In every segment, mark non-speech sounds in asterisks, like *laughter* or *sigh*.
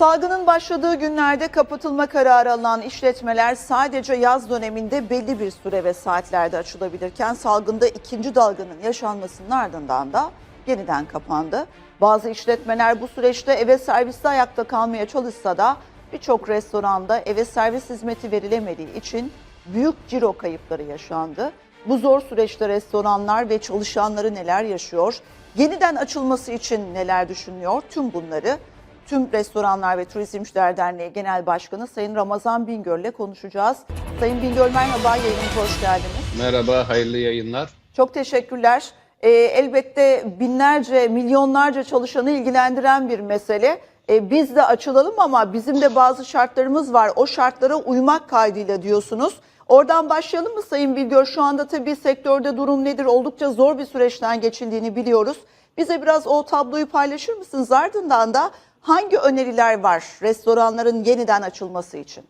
Salgının başladığı günlerde kapatılma kararı alınan işletmeler sadece yaz döneminde belli bir süre ve saatlerde açılabilirken salgında ikinci dalganın yaşanmasının ardından da yeniden kapandı. Bazı işletmeler bu süreçte eve serviste ayakta kalmaya çalışsa da birçok restoranda eve servis hizmeti verilemediği için büyük ciro kayıpları yaşandı. Bu zor süreçte restoranlar ve çalışanları neler yaşıyor? Yeniden açılması için neler düşünüyor? Tüm bunları Tüm Restoranlar ve Turizmciler Derneği Genel Başkanı Sayın Ramazan Bingöl'le konuşacağız. Sayın Bingöl merhaba, yayınımıza hoş geldiniz. Merhaba, hayırlı yayınlar. Çok teşekkürler. Ee, elbette binlerce, milyonlarca çalışanı ilgilendiren bir mesele. Ee, biz de açılalım ama bizim de bazı şartlarımız var. O şartlara uymak kaydıyla diyorsunuz. Oradan başlayalım mı Sayın Bilgör? Şu anda tabii sektörde durum nedir? Oldukça zor bir süreçten geçildiğini biliyoruz. Bize biraz o tabloyu paylaşır mısınız? Ardından da hangi öneriler var restoranların yeniden açılması için?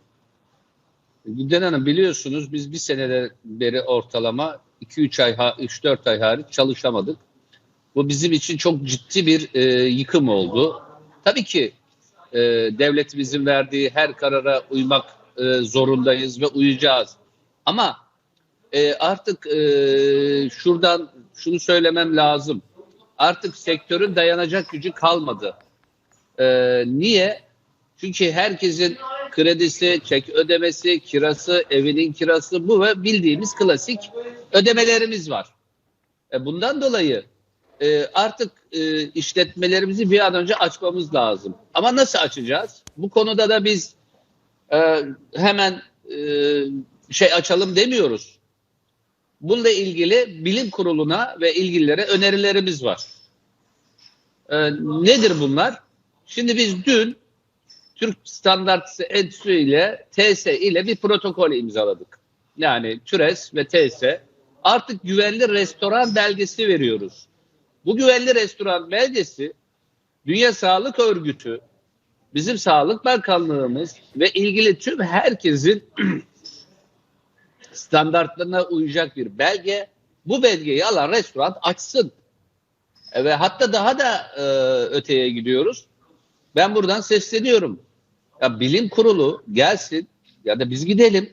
Gülden Hanım biliyorsunuz biz bir seneden beri ortalama 2-3 ay, 3-4 ay hariç çalışamadık. Bu bizim için çok ciddi bir e, yıkım oldu. Tabii ki e, devletimizin verdiği her karara uymak e, zorundayız ve uyacağız. Ama e, artık e, şuradan şunu söylemem lazım. Artık sektörün dayanacak gücü kalmadı. E, niye? Çünkü herkesin kredisi, çek ödemesi, kirası, evinin kirası bu ve bildiğimiz klasik ödemelerimiz var. E, bundan dolayı e, artık e, işletmelerimizi bir an önce açmamız lazım. Ama nasıl açacağız? Bu konuda da biz e, hemen e, şey açalım demiyoruz. Bununla ilgili bilim kuruluna ve ilgililere önerilerimiz var. E, nedir bunlar? Şimdi biz dün Türk Standart Enstitüsü ile TS ile bir protokol imzaladık. Yani TÜRES ve TS artık güvenli restoran belgesi veriyoruz. Bu güvenli restoran belgesi Dünya Sağlık Örgütü, bizim Sağlık Bakanlığımız ve ilgili tüm herkesin *clears throat* standartlarına uyacak bir belge. Bu belgeyi alan restoran açsın. E, Ve hatta daha da e, öteye gidiyoruz. Ben buradan sesleniyorum. Ya bilim kurulu gelsin ya da biz gidelim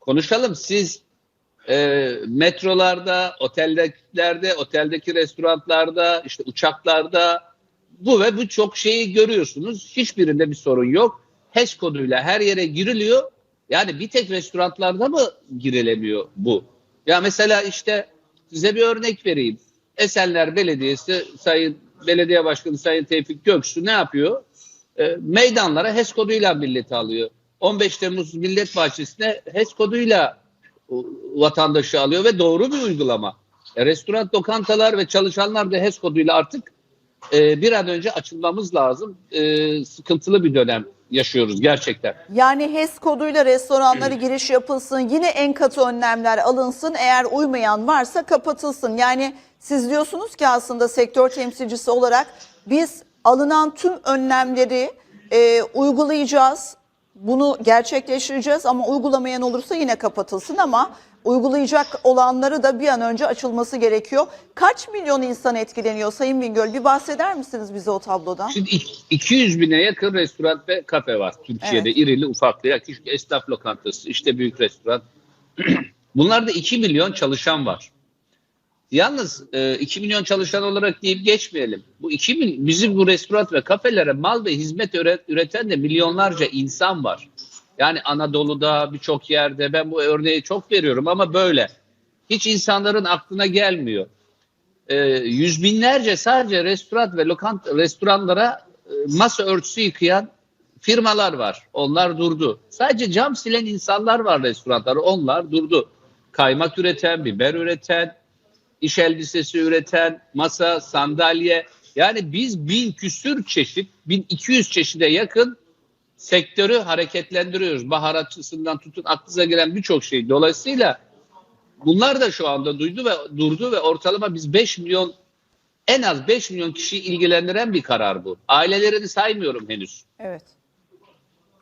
konuşalım. Siz e, metrolarda, otellerde, oteldeki restoranlarda, işte uçaklarda bu ve bu çok şeyi görüyorsunuz. Hiçbirinde bir sorun yok. HES koduyla her yere giriliyor. Yani bir tek restoranlarda mı girilemiyor bu? Ya mesela işte size bir örnek vereyim. Esenler Belediyesi Sayın Belediye Başkanı Sayın Tevfik Göksu ne yapıyor? E, meydanlara HES koduyla milleti alıyor. 15 Temmuz Millet Bahçesi'ne HES koduyla vatandaşı alıyor ve doğru bir uygulama. E, restoran, lokantalar ve çalışanlar da HES koduyla artık e, bir an önce açılmamız lazım. E, sıkıntılı bir dönem yaşıyoruz gerçekten. Yani HES koduyla restoranlara giriş yapılsın, yine en katı önlemler alınsın, eğer uymayan varsa kapatılsın. Yani siz diyorsunuz ki aslında sektör temsilcisi olarak biz alınan tüm önlemleri e, uygulayacağız, bunu gerçekleştireceğiz ama uygulamayan olursa yine kapatılsın ama uygulayacak olanları da bir an önce açılması gerekiyor. Kaç milyon insan etkileniyor Sayın Bingöl? Bir bahseder misiniz bize o tablodan? Şimdi ik- 200 bine yakın restoran ve kafe var Türkiye'de. Evet. irili ufaklı. Küçük esnaf lokantası, işte büyük restoran. *clears throat* Bunlarda 2 milyon çalışan var. Yalnız e, 2 milyon çalışan olarak deyip geçmeyelim. Bu 2 mil- bizim bu restoran ve kafelere mal ve hizmet üret- üreten de milyonlarca insan var. Yani Anadolu'da birçok yerde ben bu örneği çok veriyorum ama böyle. Hiç insanların aklına gelmiyor. E, yüz binlerce sadece restoran ve lokant restoranlara e, masa örtüsü yıkayan firmalar var. Onlar durdu. Sadece cam silen insanlar var restoranları. Onlar durdu. Kaymak üreten, biber üreten, iş elbisesi üreten, masa, sandalye. Yani biz bin küsür çeşit, 1200 çeşide yakın sektörü hareketlendiriyoruz. Baharatçısından tutun aklınıza gelen birçok şey. Dolayısıyla bunlar da şu anda duydu ve durdu ve ortalama biz 5 milyon en az 5 milyon kişiyi ilgilendiren bir karar bu. Ailelerini saymıyorum henüz. Evet.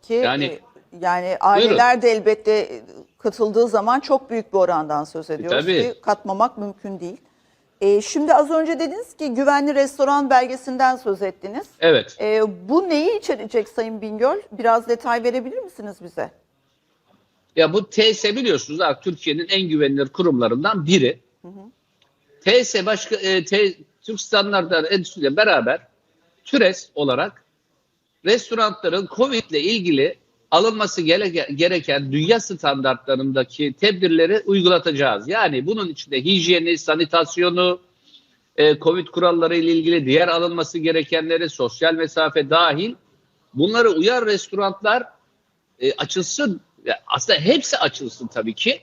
Ki Yani- yani yani aileler de elbette e, katıldığı zaman çok büyük bir orandan söz ediyoruz tabii. ki katmamak mümkün değil. E, şimdi az önce dediniz ki güvenli restoran belgesinden söz ettiniz. Evet. E, bu neyi içerecek Sayın Bingöl? Biraz detay verebilir misiniz bize? Ya bu TS biliyorsunuz artık Türkiye'nin en güvenilir kurumlarından biri. TS başka e, T, Türk Standartları Enstitüsü ile beraber TÜRES olarak restoranların Covid ile ilgili alınması gere- gereken dünya standartlarındaki tedbirleri uygulatacağız. Yani bunun içinde hijyeni, sanitasyonu, e, Covid kuralları ile ilgili diğer alınması gerekenleri, sosyal mesafe dahil bunları uyar restoranlar e, açılsın. Aslında hepsi açılsın tabii ki.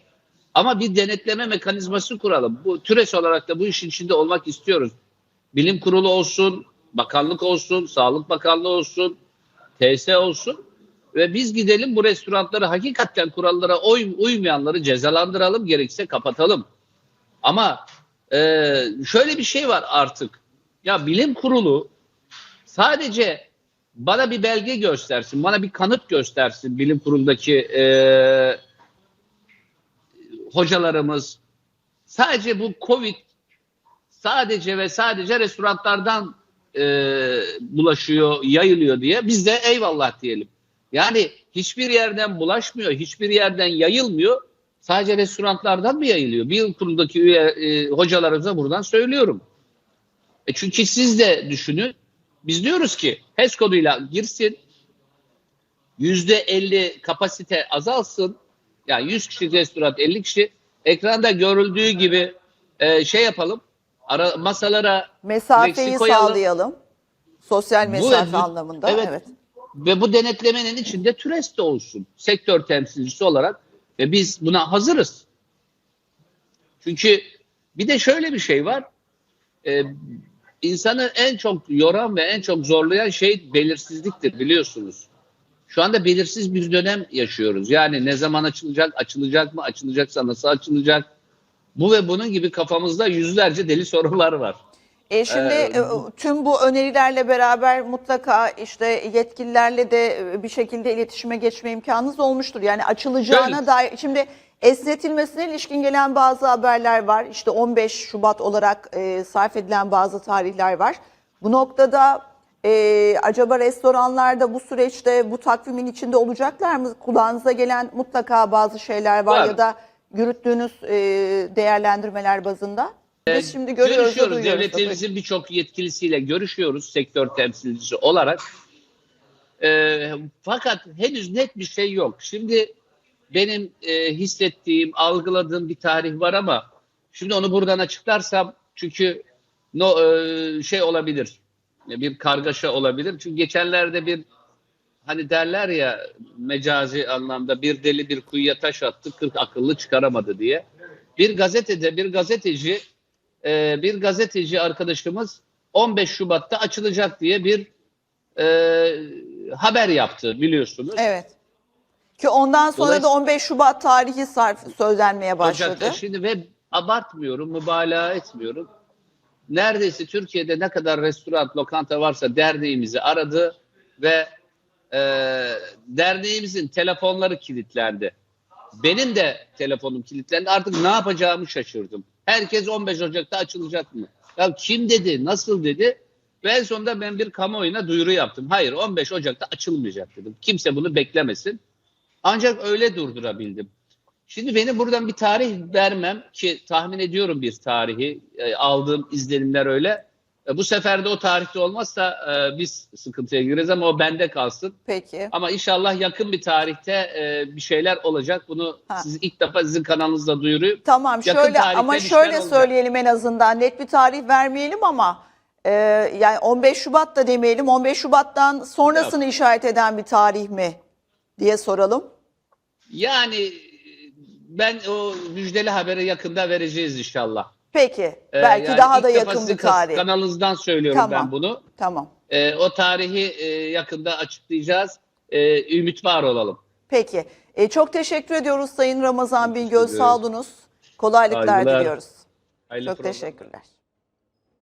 Ama bir denetleme mekanizması kuralım. Bu TÜRES olarak da bu işin içinde olmak istiyoruz. Bilim kurulu olsun, bakanlık olsun, sağlık bakanlığı olsun, TS olsun ve biz gidelim bu restoranları hakikaten kurallara uy- uymayanları cezalandıralım gerekirse kapatalım. Ama e, şöyle bir şey var artık. Ya bilim kurulu sadece bana bir belge göstersin, bana bir kanıt göstersin bilim kurulundaki e, hocalarımız. Sadece bu Covid sadece ve sadece restoranlardan e, bulaşıyor, yayılıyor diye biz de eyvallah diyelim. Yani hiçbir yerden bulaşmıyor, hiçbir yerden yayılmıyor. Sadece restoranlardan mı yayılıyor? Bilim kurulundaki üye, e, hocalarımıza buradan söylüyorum. E çünkü siz de düşünün. Biz diyoruz ki HES koduyla girsin. Yüzde 50 kapasite azalsın. Yani 100 kişi restoran 50 kişi. Ekranda görüldüğü gibi e, şey yapalım. Ara, masalara Mesafeyi sağlayalım. Sosyal mesafe bu- anlamında. evet. evet. Ve bu denetlemenin içinde TÜRES de olsun. Sektör temsilcisi olarak ve biz buna hazırız. Çünkü bir de şöyle bir şey var. Ee, insanı en çok yoran ve en çok zorlayan şey belirsizliktir biliyorsunuz. Şu anda belirsiz bir dönem yaşıyoruz. Yani ne zaman açılacak, açılacak mı, açılacaksa nasıl açılacak? Bu ve bunun gibi kafamızda yüzlerce deli sorular var. E şimdi Ee, e, tüm bu önerilerle beraber mutlaka işte yetkililerle de e, bir şekilde iletişime geçme imkanınız olmuştur. Yani açılacağına Şöyle- dair şimdi esnetilmesine ilişkin gelen bazı haberler var. İşte 15 Şubat olarak e, sarf edilen bazı tarihler var. Bu noktada e, acaba restoranlarda bu süreçte bu takvimin içinde olacaklar mı? Kulağınıza gelen mutlaka bazı şeyler var, Var. ya da yürüttüğünüz e, değerlendirmeler bazında. Biz şimdi görüyoruz, Görüşüyoruz. Devletimizin birçok yetkilisiyle görüşüyoruz sektör temsilcisi olarak. Ee, fakat henüz net bir şey yok. Şimdi benim e, hissettiğim, algıladığım bir tarih var ama şimdi onu buradan açıklarsam çünkü no e, şey olabilir. Bir kargaşa olabilir. Çünkü geçenlerde bir hani derler ya mecazi anlamda bir deli bir kuyuya taş attı 40 akıllı çıkaramadı diye. Bir gazetede bir gazeteci e, bir gazeteci arkadaşımız 15 Şubat'ta açılacak diye bir e, haber yaptı biliyorsunuz. Evet. Ki ondan sonra da 15 Şubat tarihi sarf söylenmeye başladı. Ocak'ta şimdi ve abartmıyorum, mübalağa etmiyorum. Neredeyse Türkiye'de ne kadar restoran, lokanta varsa derneğimizi aradı ve e, derneğimizin telefonları kilitlendi. Benim de telefonum kilitlendi. Artık ne yapacağımı şaşırdım. Herkes 15 Ocak'ta açılacak mı? Ya kim dedi, nasıl dedi? Ve en sonunda ben bir kamuoyuna duyuru yaptım. Hayır 15 Ocak'ta açılmayacak dedim. Kimse bunu beklemesin. Ancak öyle durdurabildim. Şimdi benim buradan bir tarih vermem ki tahmin ediyorum bir tarihi e, aldığım izlenimler öyle. E, bu sefer de o tarihte olmazsa e, biz sıkıntıya gireriz ama o bende kalsın. Peki. Ama inşallah yakın bir tarihte e, bir şeyler olacak. Bunu Ha. siz ilk defa sizin kanalınızda duyurayım. Tamam Yakın şöyle ama şöyle olacak. söyleyelim en azından net bir tarih vermeyelim ama e, yani 15 Şubat da demeyelim 15 Şubat'tan sonrasını işaret eden bir tarih mi diye soralım. Yani ben o müjdeli haberi yakında vereceğiz inşallah. Peki E, belki yani daha da yakın bir tarih. Kanalınızdan söylüyorum Tamam. ben bunu. Tamam. E, o tarihi e, yakında açıklayacağız. E, ümit var olalım. Peki. E, çok teşekkür ediyoruz Sayın Ramazan Bingöl. ediyorum. Sağ olunuz. Kolaylıklar Saygılar. diliyoruz. Hayırlı Çok program. teşekkürler.